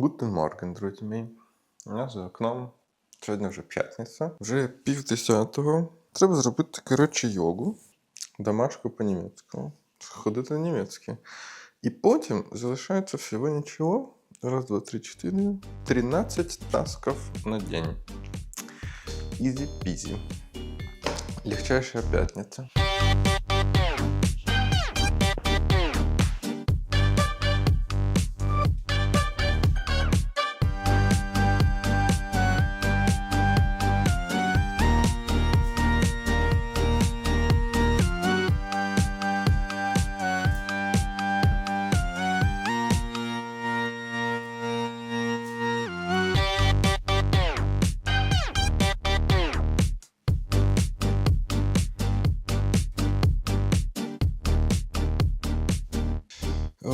Guten Morgen, друзі мої. У нас за окном. Сьогодні вже п'ятниця. Вже пів десятого. Треба зробити, коротше, йогу. Домашку по-німецькому. Ходити на німецький. І потім залишається всього нічого. Раз, два, три, чотири. 13 тасків на день. Ізі-пізі. Легчайшая п'ятниця.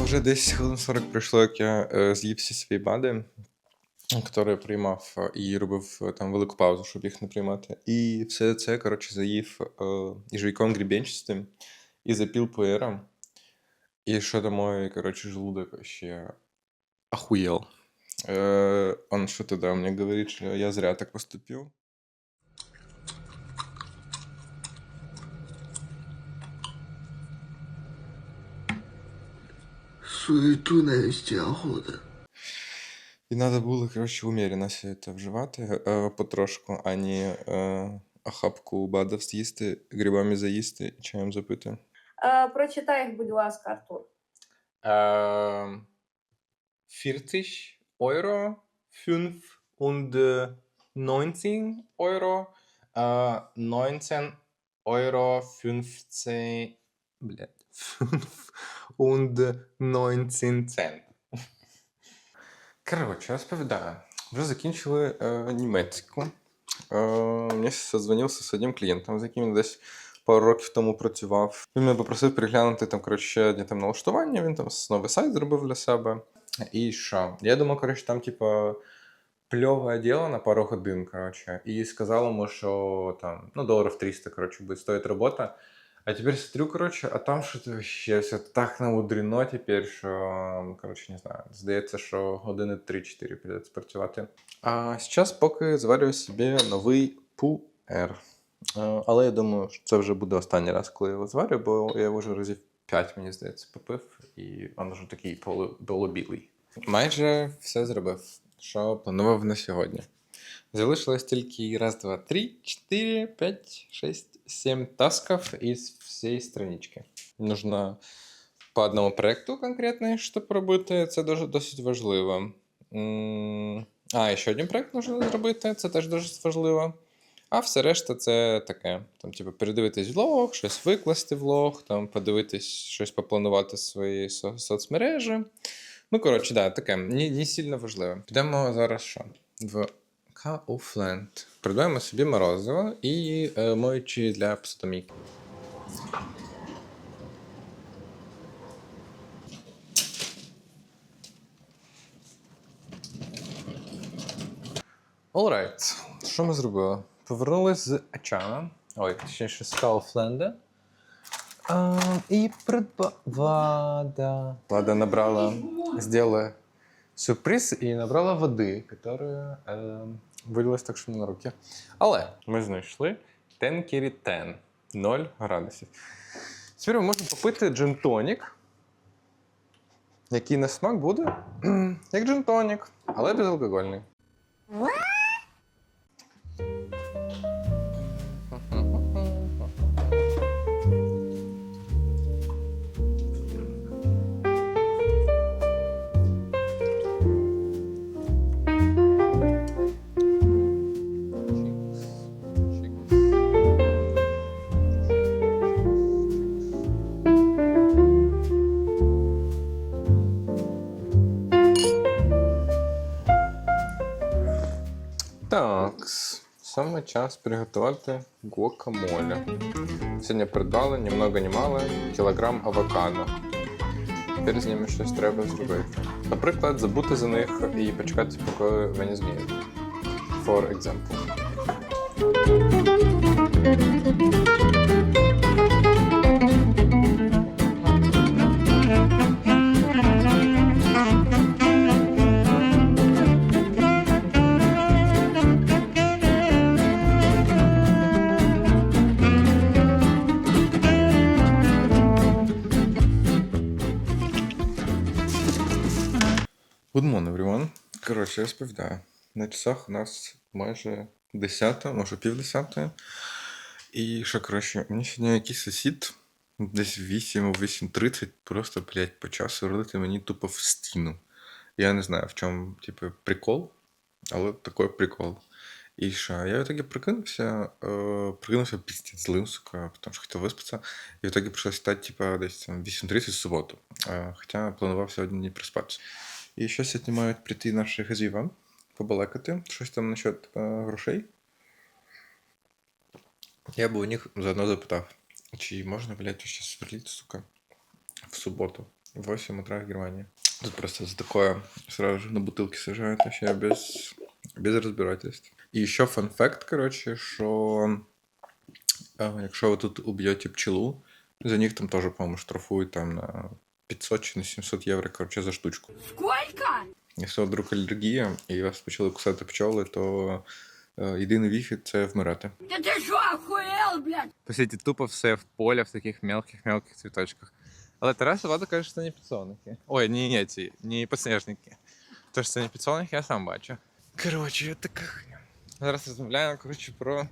Вже десь хвилин 40 пройшло, як я е, з'їв всі свої бади, які приймав, е, і робив е, там велику паузу, щоб їх не приймати. І все це, коротше, заїв е, їжейком грібенчастим і запіл пуером. І що то мой, коротше, желудок ще охуел. Он что-то, да, мне говорит, что я зря так поступил. Суету стягу, да. І треба було, коротше, умірено все це вживати е, потрошку, а не е, охапку бадів з'їсти, грибами заїсти і чаєм запити. Е, прочитай їх, будь ласка, Артур. Е, 40 Euro, 5 und 19 Euro, е, 19 Euro 15, блядь, 5 und 19 Cent. Коротше, розповідаю. Вже закінчили е, німецьку. Е, мені задзвонився з одним клієнтом, з яким я десь пару років тому працював. Він мене попросив переглянути там, коротше, одні там налаштування, він там новий сайт зробив для себе. І що? Я думав, коротше, там, типу, пльове діло на пару годин, коротше. І сказав йому, що там, ну, доларів 300, коротше, буде стоїть робота. А теперь смотрю, короче, а там щось вообще все так намудрено тепер, що коротше, не знаю. Здається, що години 3-4 прийдеться працювати. А зараз поки зварюю собі новий пуер. Але я думаю, що це вже буде останній раз, коли я його зварю, бо я його вже разів 5, мені здається, попив, і він вже такий полобілий. Майже все зробив, що планував на сьогодні. Залишилось тільки раз, два, три, чотири, п'ять, шість. 7 тасков из всей странички. Нужно по одному проекту конкретний, щоб робити. Це дуже досить важливо. А, ще один проект можна зробити, це теж дуже важливо. А все решта це таке. Там, типу, передивитись влог, щось викласти влог, там, подивитись, щось попланувати свої со соцмережі. Ну, коротше, да, таке не не сильно важливе. Підемо зараз що? в Kaufland. Придбаємо собі морозиво і е, моючі для посудомійки. Alright. Що ми зробили? Повернулись з Ачана. Ой, точніше, з Kaufland. А, і придба... Влада. Влада набрала, сделала сюрприз і набрала води, яка е, вилилась так, що не на руки. Але ми знайшли Ten. 0 градусів. Тепер ми можемо попити джин-тонік, який на смак буде як джин-тонік, але безалкогольний. Так, саме час приготувати гуакамоле. Сьогодні придбали ні много ні мало кілограм авокадо. Тепер з ними щось треба зробити. Наприклад, забути за них і почекати, поки вони зміють. For example. Коротше, я розповідаю. На часах у нас майже 10, може пів десятої. І що, коротше, мені сьогодні якийсь сусід, десь 8 8.30, просто, блядь, по часу родити мені тупо в стіну. Я не знаю, в чому, типу, прикол, але такий прикол. І що, я в итоге прикинувся, е, прикинувся піздець злим, сука, тому що хотів виспатися. І в итоге прийшлося стати, типа, десь там 8.30 в суботу. Е, хоча планував сьогодні не приспатися. І що сьогодні мають прийти наші хазіва, побалакати, щось там насчет е, грошей. Я би у них заодно запитав, чи можна, блядь, ще сверлити, сука, в суботу, в 8 утра в Германии. Тут просто за такое сразу же на бутылки сажают, вообще без, без разбирательств. І ще фан факт, коротше, що якщо ви тут уб'єте пчелу, за них там теж, по-моєму, штрафують там на 500 чи на 700 євро, коротше, за штучку. Сколько? Якщо вдруг алергія і вас почали кусати пчоли, то е, єдиний вихід це вмирати. Да ты что, охуел, блядь? По тупо все в полі в таких мелких-мелких цвіточках. Але Тарас Лада каже, що це не підсолники. Ой, ні, ні, ці, не підсніжники. Тож це не підсолники, я сам бачу. Коротше, така хрня. Зараз розмовляємо, коротше, про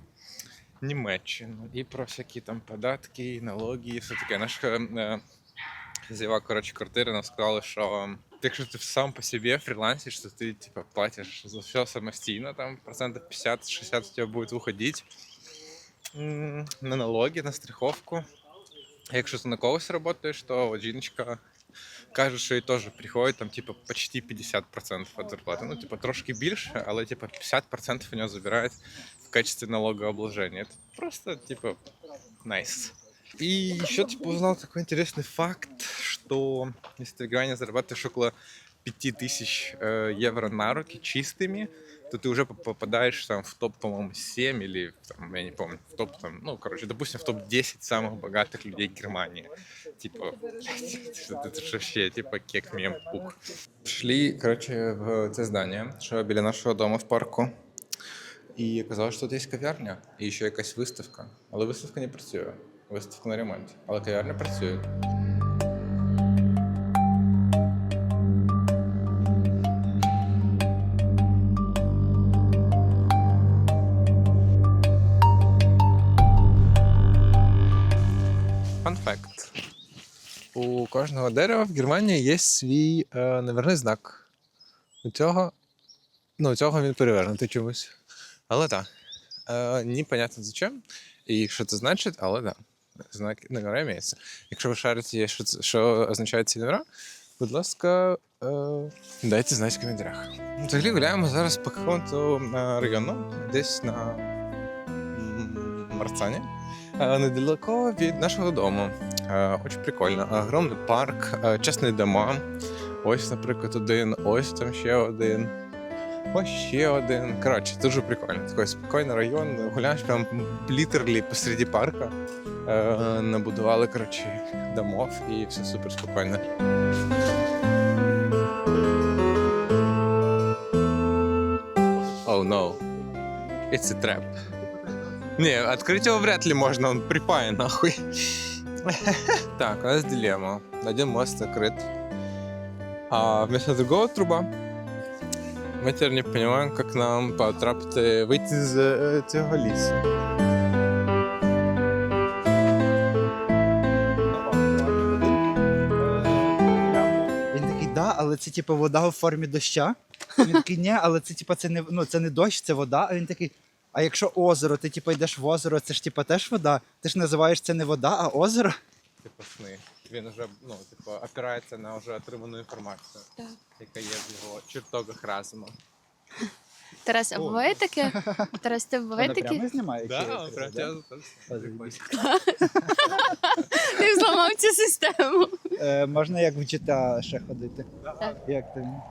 Німеччину і про всякі там податки, налоги і все таке. Наша е, хазяєва, коротше, квартири нам сказали, що якщо ти сам по собі фрилансиш, то ти типа платиш за все самостійно, там процентов 50-60 у тебе буде виходити м, на налоги, на страховку. А якщо ти на когось працюєш, то от жіночка каже, що їй теж приходить там, типу, почти 50% від зарплати. Ну, типу, трошки більше, але типу 50% у нього забирають в качестве налогообложения. Это просто, типа, nice. И еще, типа, узнал такой интересный факт, что если ты в Германии зарабатываешь около 5000 э, евро на руки чистыми, то ты уже поп- попадаешь там в топ, по-моему, 7 или, там, я не помню, в топ, там, ну, короче, допустим, в топ-10 самых богатых людей Германии. Типа, это, это ж вообще, типа, кек мем пук. Шли, короче, в це здання, що біля нашого дому в парку. І казали, що тут є кав'ярня і ще якась виставка. Але виставка не працює. Виставка на ремонті. Але кав'ярня працює. Фан факт. У кожного дерева в Германії є свій е, наверний знак. У цього, ну, цього він перевернутий чомусь. Але так. Е, непонятно зачем і що це значить, але так. Знак номера мається. Якщо ви шарите, що, що означають ці номера, будь ласка, е, дайте знати в коментарях. Взагалі гуляємо зараз по какому-то е, району, десь на Марцані, е, недалеко від нашого дому. Е, Очень прикольно. Огромний парк, частні дома. Ось, наприклад, один, ось там ще один. Ось ще один. Коротше, дуже прикольно. Такий спокійний район. Гуляєш прям літерлі посереді парка. Е, набудували, коротше, домов і все супер спокійно. Oh no. It's a trap. Не, открыть его вряд ли можно, он припаян нахуй. Так, у нас дилемма. Один мост закрыт. А вместо другого труба ми тепер не розуміємо, як нам потрапити вийти з цього лісу. Він такий, да, але це типу вода у формі доща. Він такий, ні, але це типу, це не ну це не дощ, це вода. А він такий. А якщо озеро, ти типу йдеш в озеро, це ж типу теж вода. Ти ж називаєш це не вода, а озеро. Типу сни. Він вже ну, типу, опирається на вже отриману інформацію, Так. яка є в його чертогах разуму. Тарас, а О. буває таке? Тарас, ти буває Вона таке? прямо знімає. Да, чи- прям да? тягнув, там все. заєбісь. Ти зламав цю систему. Е, можна як в GTA ще ходити. Як там?